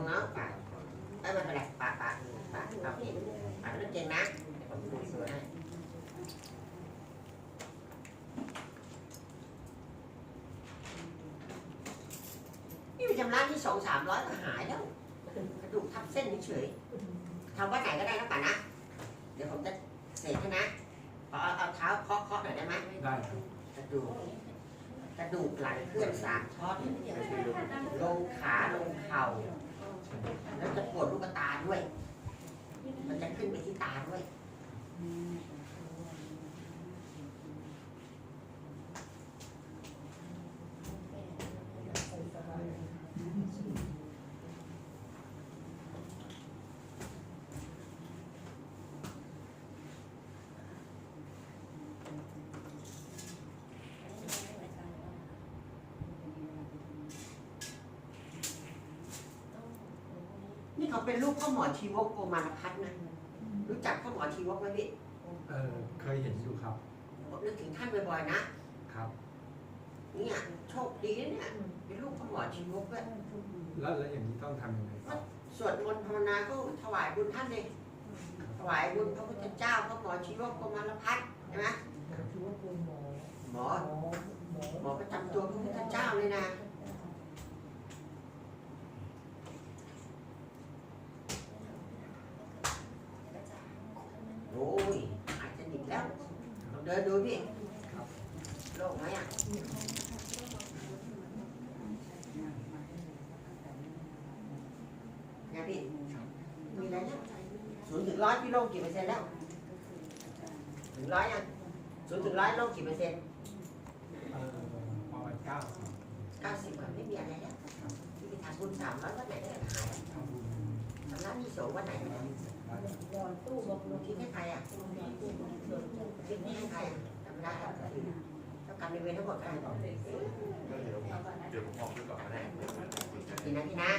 งเนาะปากเอ้ยไม่เป็นไรปากปากปากเอาพี่ปากเรื่องจริงนะผมดูสวยให้นี่ไปชำระที่สองสามร้อยก็หายแล้วกระดูกทับเส้นเฉยๆทำว่าไหนก็ได้นะป่านะ เดี๋ยวผมจะเสกให้นะเอาเอาเอาเท้าเคาะเคาะหน่อยได้ไหมได้ครับกระดูกกระดูกหลังเคลื่อนสามท่อนลงขาลงเข่า แล้วจะปวดลูกตาด้วย มันจะขึ้นไปที่ตาด้วย เขาเป็นลูกพ่อหมอชีวกโกมารพัฒน์นะรู้จักพ่อหมอชีวกไหมพี่เออเคยเห็นอยู่ครับผมนึกถึงท่านบ่อยๆนะครับ เนี่ยโชคดีนะเนี่ยเป็นลูกพ่อหมอชีวกด้วยแล้วแล้วอย่างนี้ต้องทำยังไงต่อสวดมนต์ภาวนาก็ถวายบุญท่านเลยถวายบุญพระพุทธเจ้าพระหมอชีวกโกมารพัฒน์ใช่ไหมถือว่าเป็นหมอหมอหมอหมอหมอประจำตัวพระพุทธเจ้าเลยนะ โอ้ยอาจจะหนิดแล้ว ลองเดินดูพี่ครับโล่งไหมอะไงพี่มีอะไรเนี่ยศูนย์ถึงร้อยพี่โล่งกี่เปอร์เซ็นต์ ต์เออประมาณเก้าครับเก้าสิบไม่มีอะไรแล้วพี่ไปทำบุญสามร้อยวันไหนก็หายทำบุญทำร้านมีโสวันไหนก็ได้ได้รอนตู้บอกลงคิดให้ใครอะคิดให้ใครอะจำได้ต้องการในเวรทั้งหมดใครเดี๋ยวผมออกไปก่อนนะพี่นะพี่นะปลอดภัยนะ